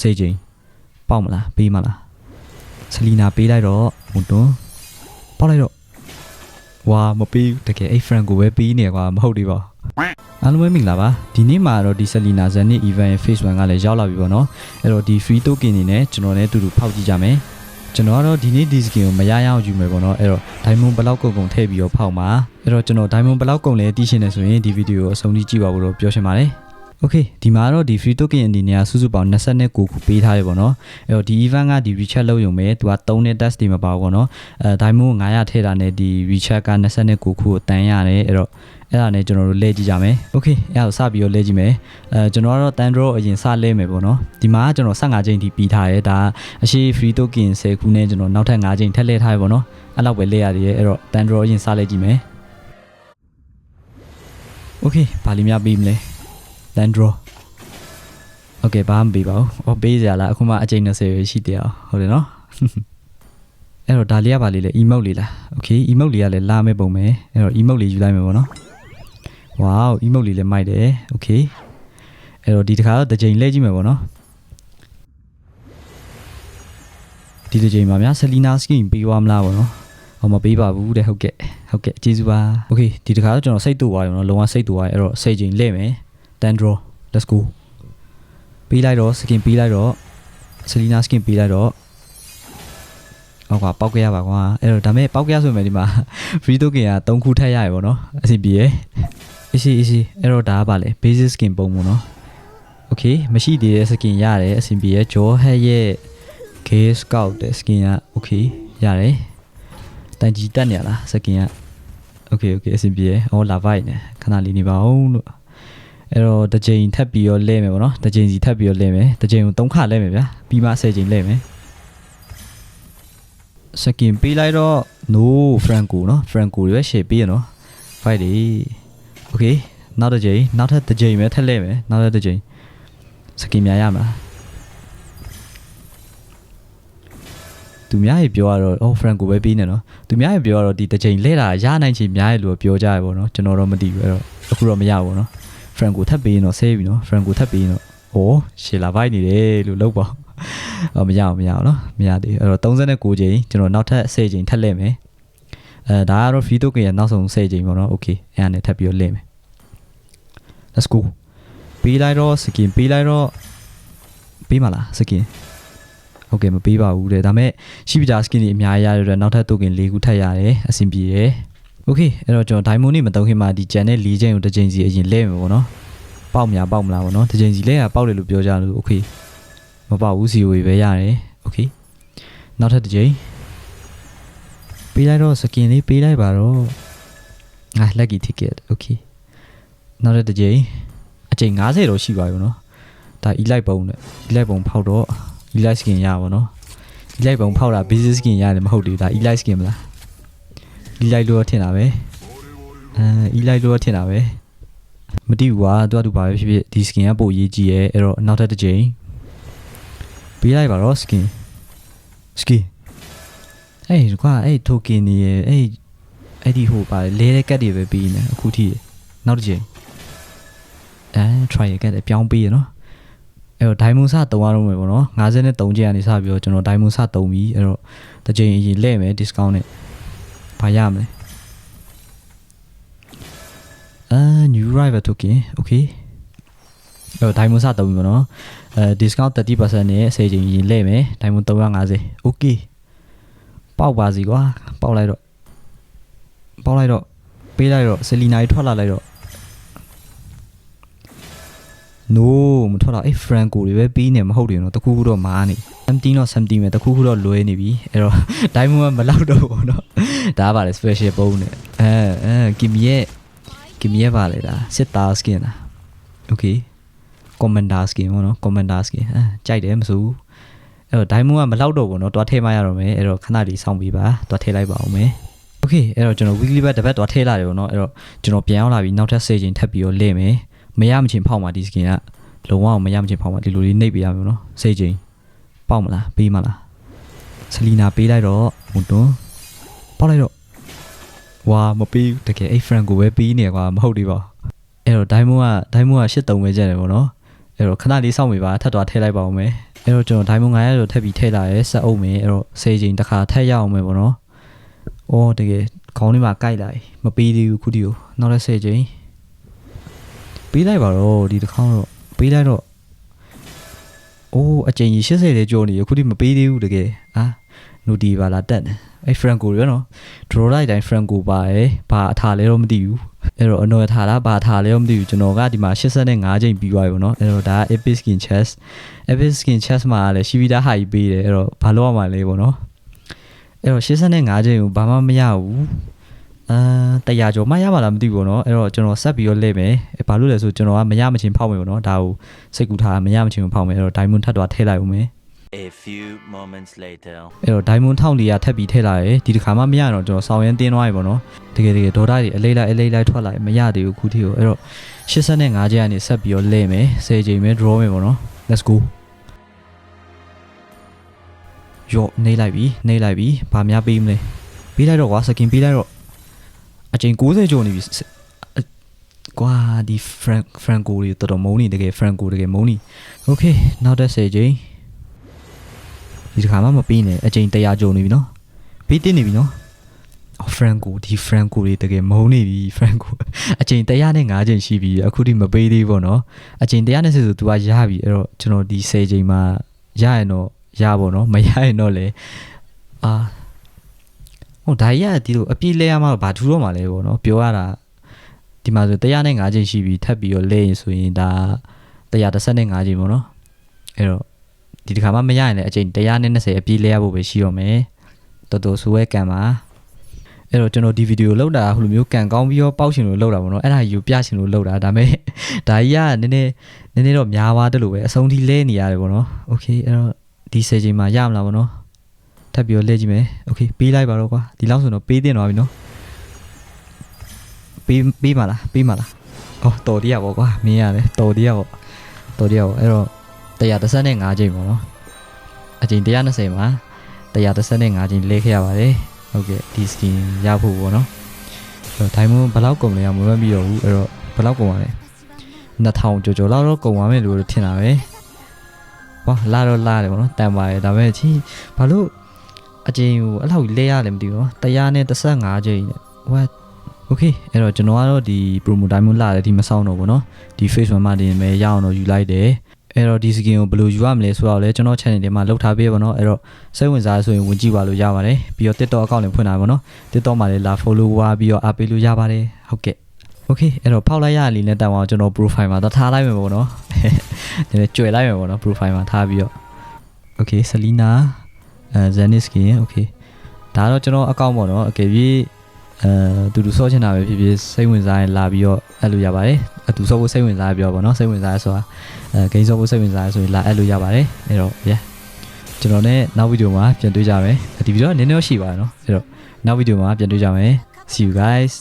စိတ်ချင်းပေါက်မလားပေးမလားဆလီနာပေးလိုက်တော့မွန်တွန်းပေါက်လိုက်တော့ဝါမပေးဘူးတကယ်အဲ့ friend ကိုပဲပေးနေကွာမဟုတ်သေးပါဘူးအားလုံးပဲမင်္ဂလာပါဒီနေ့မှာတော့ဒီဆလီနာဇန်နစ် event ရဲ့ phase 1ကလည်းရောက်လာပြီပေါ့နော်အဲ့တော့ဒီ free token နေနဲ့ကျွန်တော်လည်းအတူတူဖောက်ကြည့်ကြမယ်ကျွန်တော်ကတော့ဒီနေ့ဒီ skin ကိုမရရအောင်ယူမယ်ပေါ့နော်အဲ့တော့ diamond ဘလောက်ကုန်ကုန်ထည့်ပြီးတော့ဖောက်မှာအဲ့တော့ကျွန်တော် diamond ဘလောက်ကုန်လဲသိရှင်းနေဆိုရင်ဒီဗီဒီယိုကိုအဆုံးထိကြည့်ပါဖို့လို့ပြောချင်ပါတယ် Okay ဒီမှာတော့ဒီ free token အနေနဲ့စုစုပေါင်း29ခုပေးထားရပေါ့နော်အဲ့တော့ဒီ event ကဒီ rechat လုပ်ရုံပဲသူက3နှစ် test တွေမပါဘူးပေါ့နော်အဲ diamond 900ထည့်တာနဲ့ဒီ rechat က29ခုကိုတန်ရတယ်အဲ့တော့အဲ့ဒါနဲ့ကျွန်တော်တို့လဲကြည့်ကြမယ် Okay အဲ့ဒါကိုစပြီးတော့လဲကြည့်မယ်အဲကျွန်တော်ကတော့ Tandro အရင်စလဲမယ်ပေါ့နော်ဒီမှာကျွန်တော်15ချိန်ထိပြီးထားတယ်ဒါအရှိ free token 10ခုနဲ့ကျွန်တော်နောက်ထပ်5ချိန်ထပ်လဲထားရပေါ့နော်အဲ့လောက်ပဲလဲရသေးတယ်အဲ့တော့ Tandro အရင်စလဲကြည့်မယ် Okay ဘာလို့များပြီးမလဲ land draw Okay ဘာမှမပေးပါဘူး။အော်ပေးကြလားအခုမှအချိန်20ပဲရှိသေးအောင်ဟုတ်တယ်နော်။အဲ့တော့ဒါလေးကဘာလေးလဲ emote လေးလား။ Okay emote လေးကလည်းလာမဲ့ပုံပဲ။အဲ့တော့ emote လေးယူလိုက်မယ်ပေါ့နော်။ Wow emote လေးလည်းမိုက်တယ်။ Okay အဲ့တော့ဒီတစ်ခါတော့တစ်ချိန်လဲကြည့်မယ်ပေါ့နော်။ဒီတစ်ချိန်မှာများ Selina skin ပေးသွားမလားပေါ့နော်။ဟောမပေးပါဘူးတဲ့ဟုတ်ကဲ့။ဟုတ်ကဲ့ကျေးဇူးပါ။ Okay ဒီတစ်ခါတော့ကျွန်တော်စိတ်တူသွားပြီပေါ့နော်။လုံးဝစိတ်တူသွားပြီအဲ့တော့စိတ်ချိန်လဲမယ်။ Tandro let's go ပေးလိုက်တော့ skin ပေးလိုက်တော့ Selina skin ပေးလိုက်တော့ဟုတ်ကွာပောက်ကြရပါကွာအဲ့တော့ဒါမဲ့ပောက်ကြရဆိုရင်ဒီမှာ free token က3ခုထပ်ရရပေါ့နော်အဆင်ပြေရ easy easy အဲ့တော့ဒါကပါလေ basic skin ပုံပေါ့နော် okay မရှိသေးတဲ့ skin ရတယ်အဆင်ပြေရ jaw head ရဲ့ gay scout တဲ့ skin က okay ရတယ်တန်ကြီးတက်နေရလား skin က okay okay အဆင်ပြေရအော်လာဗိုက်နေခဏလေးနေပါဦးလို့ အဲ့တော့တစ်ချိန်ထပ်ပြီးတော့လဲမယ်ပေါ့နော်တစ်ချိန်စီထပ်ပြီးတော့လဲမယ်တစ်ချိန်ကို3ခလဲမယ်ဗျာပြီးမှ10ချိန်လဲမယ်စကင်ပေးလိုက်တော့ no franco နော် franco တွေပဲ share ပေးရနော် fight ဒီ okay နောက်တစ်ချိန်နောက်ထပ်တစ်ချိန်ပဲထပ်လဲမယ်နောက်ထပ်တစ်ချိန်စကင်များရမလားသူများရေပြောရတော့ oh franco ပဲပေးနေနော်သူများရေပြောရတော့ဒီတစ်ချိန်လဲတာရနိုင်ချင်များရေလို့ပြောကြရပေါ့နော်ကျွန်တော်တော့မသိဘူးအဲ့တော့အခုတော့မရဘူးနော် Franco ထပ်ပေးရင်တော့ဆဲပြီနော် Franco ထပ်ပေးရင်တော့ဩရှေလာဘိုက်နေတယ်လို့လောက်ပါအော်မရအောင်မရအောင်နော်မရသေးဘူးအဲ့တော့39ချိန်ကျွန်တော်နောက်ထပ်10ချိန်ထပ်လဲမယ်အဲဒါကတော့ free token ရဲ့နောက်ဆုံး10ချိန်ပေါ့နော် okay အဲ့ဒါနဲ့ထပ်ပြီးတော့လဲမယ် let's go ပေးလိုက်တော့ skin ပေးလိုက်တော့ပေးမလား skin ဟုတ်ကဲ့မပေးပါဘူးတဲ့ဒါမဲ့ရှိပြတာ skin တွေအများကြီးရတဲ့အတွက်နောက်ထပ် token ၄ခုထပ်ရတယ်အဆင်ပြေတယ် โอเคအဲ့တော့ကျွန်တော် diamond နေမတုံးခင်မှာဒီကြံတဲ့၄ချိန်ကိုတစ်ချိန်စီအရင်လဲမယ်ပေါ့နော်ပေါက်များပေါက်မလားပေါ့နော်တစ်ချိန်စီလဲရပေါက်တယ်လို့ပြောကြလို့โอเคမပေါက်ဘူးစီဝေပဲရတယ်โอเคနောက်ထပ်တစ်ချိန်ပေးလိုက်တော့ skin လေးပေးလိုက်ပါတော့ငါ lucky ticket โอเคနောက်ထပ်တစ်ချိန်အချိန်90တော့ရှိပါပြီပေါ့နော်ဒါ elite ပုံနဲ့ elite ပုံဖောက်တော့ elite skin ရပါတော့နော် elite ပုံဖောက်တာ basic skin ရတယ်မဟုတ်သေးဘူးဒါ elite skin မလား အီလိုက်လို့ထင်တာပဲအဲအီလိုက်လို့ထင်တာပဲမတိဘူးကွာသူကသူဘာပဲဖြစ်ဖြစ်ဒီ skin ကပိုရေးကြည့်ရဲအဲ့တော့နောက်ထပ်တစ်ချိန်ပေးလိုက်ပါတော့ skin skin အေးကွာအဲ့ token နေရဲ့အဲ့အဲ့ဒီဟိုပါလဲတဲ့ကတ်တွေပဲပြီးနေအခုထိနောက်တစ်ချိန်အဲ try ကတ်တွေပြောင်းပေးရနော်အဲ့တော့ diamond စတုံးရတော့မယ်ပေါ့နော်53ကျင်းကနေစပြီးတော့ကျွန်တော် diamond စတုံးပြီအဲ့တော့တစ်ချိန်အရင်လဲ့မယ် discount နဲ့ ဘာရမလဲအာ new driver token okay အဲ့တော့ diamond စတုံးပြီပေါ့နော်အဲ discount 30%နဲ့10ချိန်ရင်လဲ့မယ် diamond 350 okay ပေါက်ပါစီကွာပေါက်လိုက်တော့ပေါက်လိုက်တော့ပေးလိုက်တော့ selina ကြီးထွက်လာလိုက်တော့ no မထွက်တော့အဲ့ franco တွေပဲပြီးနေမဟုတ်တယ်နော်တခုခုတော့မားနေ something တော့ something ပဲတခုခုတော့လွဲနေပြီအဲ့တော့ diamond ကမလောက်တော့ဘူးเนาะဒါပါလေ special ပုံးနဲ့အဲအဲ Kimi ရဲ့ Kimi ရဲ့ပါလေဒါစစ်သား skin လား okay commander skin ပေါ့နော် commander skin အဲကြိုက်တယ်မဆိုဘူးအဲ့တော့ diamond ကမလောက်တော့ဘူးเนาะတွားထဲမရတော့မယ်အဲ့တော့ခဏလေးစောင့်ပြီးပါတွားထဲလိုက်ပါအောင်မယ် okay အဲ့တော့ကျွန်တော် weekly ဘက်တစ်ပတ်တွားထဲလာတယ်ပေါ့နော်အဲ့တော့ကျွန်တော်ပြန်ရောက်လာပြီးနောက်ထပ်10ချိန်ထပ်ပြီးတော့လဲမယ်မရမချင်းဖောက်မှာဒီ skin က လုံးဝမရမချင်းဖောက်မှာဒီလိုလေးနှိပ်ပေးရမယ်ပေါ့နော်10ချိန်ပေါက်မလားပေးမလားဆလီနာပေးလိုက်တော့မွန်တွန်းပေါက်လိုက်တော့ဝါမပေးဘူးတကယ်အဲ့ friend ကိုပဲပေးနေကွာမဟုတ်သေးပါဘူးအဲ့တော့ diamond က diamond က83ပဲကျန်တယ်ပေါ့နော်အဲ့တော့ခဏလေးစောင့်မိပါထပ်သွားထည့်လိုက်ပါဦးမယ်အဲ့တော့ကျွန်တော် diamond 900လို့ထပ်ပြီးထည့်လာရဲဆက်အုပ်မယ်အဲ့တော့10ချိန်တစ်ခါထည့်ရအောင်မယ်ပေါ့နော်။အော်တကယ်ခေါင်းလေးမှာကိုက်လာပြီမပေးသေးဘူးခုဒီကိုနောက်လည်း10ချိန်ပေးလိုက်ပါတော့ဒီတစ်ခေါက်တော့ ပေးလိုက်တော့အိုးအချိန်ကြီး80လေးကြောနေရခုဒီမပေးသေးဘူးတကယ်အာနူတီပါလာတက်တယ်အဲ့ Franco ရောနော် draw လိုက်တိုင်း Franco ပါရယ်ဘာအထာလဲတော့မသိဘူးအဲ့တော့အနော်ထားလားဘာထားလဲတော့မသိဘူးကျွန်တော်ကဒီမှာ85ချိန်ပြီးသွားပြီပေါ့နော်အဲ့တော့ဒါက epic skin chest epic skin chest မှာလည်းရှိပြီးသားဟာကြီးပေးတယ်အဲ့တော့ဘာလို့ရမှာလဲပေါ့နော်အဲ့တော့85ချိန်ကိုဘာမှမရဘူး အာတရားကျော်မှရပါလားမသိဘူးပေါ့နော်အဲ့တော့ကျွန်တော်ဆက်ပြီးတော့လဲမယ်ဘာလို့လဲဆိုကျွန်တော်ကမရမချင်းဖောက်မယ်ပေါ့နော်ဒါကိုစိတ်ကူထားမရမချင်းဖောက်မယ်အဲ့တော့ diamond ထပ်တော့ထည့်လိုက်ဦးမယ် A few moments later. အဲ့တော့ diamond 1400ထပ်ပြီးထည့်လာရယ်ဒီတစ်ခါမှမရတော့ကျွန်တော်ဆောင်းရမ်းတင်းသွားပြီပေါ့နော်တကယ်တကယ်ဒေါ်တာတွေအလေးလိုက်အလေးလိုက်ထွက်လာမရသေးဘူးခုထိကိုအဲ့တော့85ကျင်းကနေဆက်ပြီးတော့လဲမယ်10ချိန်ပဲ draw မယ်ပေါ့နော် let's go ယောနေလိုက်ပြီနေလိုက်ပြီဘာများပေးမလဲပေးလိုက်တော့ကွာ skin ပေးလိုက်တော့ အချိန်60ကျော်နေပြီစအကွာဒီ frank franco တွေတော်တော်မုန်းနေတကယ် franco တကယ်မုန်းနေ okay နောက်တဲ့10ချိန်ဒီတစ်ခါမှမပေးနဲ့အချိန်100ကျော်နေပြီနော်ပေးတင်နေပြီနော်အော် franco ဒီ franco တွေတကယ်မုန်းနေပြီ franco အချိန်105ချိန်ရှိပြီအခုထိမပေးသေးဘူးပေါ့နော်အချိန်120ဆို तू ကရပြီအဲ့တော့ကျွန်တော်ဒီ10ချိန်မှာရရင်တော့ရပါတော့မရရင်တော့လေအာ ဟိုဒါကြီးကဒီလိုအပြည့်လဲရမှာဘာထူတော့မှာလဲပေါ့နော်ပြောရတာဒီမှာဆို105ချိန်ရှိပြီထပ်ပြီးတော့လဲရင်ဆိုရင်ဒါ135ချိန်ပေါ့နော်အဲ့တော့ဒီတစ်ခါမှမရရင်လည်းအချိန်120အပြည့်လဲရဖို့ပဲရှိတော့မယ်တော်တော်ဆိုးဝဲကံပါအဲ့တော့ကျွန်တော်ဒီဗီဒီယိုလောက်တာဟိုလိုမျိုးကန်ကောင်းပြီးတော့ပေါက်ရှင်လို့လောက်တာပေါ့နော်အဲ့ဒါယူပြရှင်လို့လောက်တာဒါပေမဲ့ဒါကြီးကနည်းနည်းနည်းနည်းတော့များသွားတယ်လို့ပဲအဆုံးထိလဲနေရတယ်ပေါ့နော်โอเคအဲ့တော့ဒီ10ချိန်မှာရမလားပေါ့နော် ထပ်ပြီးတော့လဲကြည့်မယ်โอเคပေးလိုက်ပါတော့ကွာဒီလောက်ဆိုတော့ပေးတင်သွားပြီနော်ပေးပေးပါလားပေးပါလားအော်တော်တရားပေါ့ကွာမင်းရတယ်တော်တရားပေါ့တော်တရားပေါ့အဲ့တော့135ချိန်ပေါ့နော်အချိန်120မှာ135ချိန်လဲခဲ့ရပါတယ်ဟုတ်ကဲ့ဒီ skin ရဖို့ပေါ့နော်အဲ့တော့ diamond ဘယ်လောက်ကုန်လဲမမပြီးတော့ဘူးအဲ့တော့ဘယ်လောက်ကုန်ပါလဲ2000ကျော်ကျော်လောက်တော့ကုန်ပါမယ်လို့ထင်တာပဲဝါလာတော့လာတယ်ပေါ့နော်တန်ပါတယ်ဒါပေမဲ့ချင်းဘာလို့ အချိန်ကိုအဲ့လောက်လဲရလဲမသိဘူးနော်135ချိန်နဲ့ what okay အဲ့တော့ကျွန်တော်ကတော့ဒီ promo diamond လာတယ်ဒီမဆောင်တော့ဘူးเนาะဒီ face မှာတင်မယ်ရအောင်တော့ယူလိုက်တယ်အဲ့တော့ဒီ skin ကိုဘယ်လိုယူရမလဲဆိုတော့လေကျွန်တော် channel ထဲမှာလောက်ထားပေးပါတော့အဲ့တော့စိတ်ဝင်စားဆိုရင်ဝင်ကြည့်ပါလို့ရပါတယ်ပြီးတော့ TikTok account လည်းဖွင့်ထားပါတော့ TikTok မှာလည်းလာ follow ဝါပြီးတော့အားပေးလို့ရပါတယ်ဟုတ်ကဲ့ okay အဲ့တော့ဖောက်လိုက်ရလေးနဲ့တောင်အောင်ကျွန်တော် profile မှာထားလိုက်မယ်ပေါ့နော်နည်းနည်းကြွယ်လိုက်မယ်ပေါ့နော် profile မှာထားပြီးတော့ okay Selina အဲ Zeniskin okay ဒါတော့ကျွန်တော် account ပေါ့နော်အကယ်၍အဲသူတို့ဆော့ချင်တာပဲဖြစ်ဖြစ်စိတ်ဝင်စားရင်လာပြီးတော့အဲ့လိုရပါတယ်အတူဆော့ဖို့စိတ်ဝင်စားပြောပါတော့စိတ်ဝင်စားရဆိုတာအဲဂိမ်းဆော့ဖို့စိတ်ဝင်စားရဆိုရင်လာအဲ့လိုရပါတယ်အဲ့တော့ yeah ကျွန်တော်နဲ့နောက်ဗီဒီယိုမှာပြန်တွေ့ကြမယ်ဒီဗီဒီယိုကနည်းနည်းရှိပါတယ်နော်အဲ့တော့နောက်ဗီဒီယိုမှာပြန်တွေ့ကြမယ် see you guys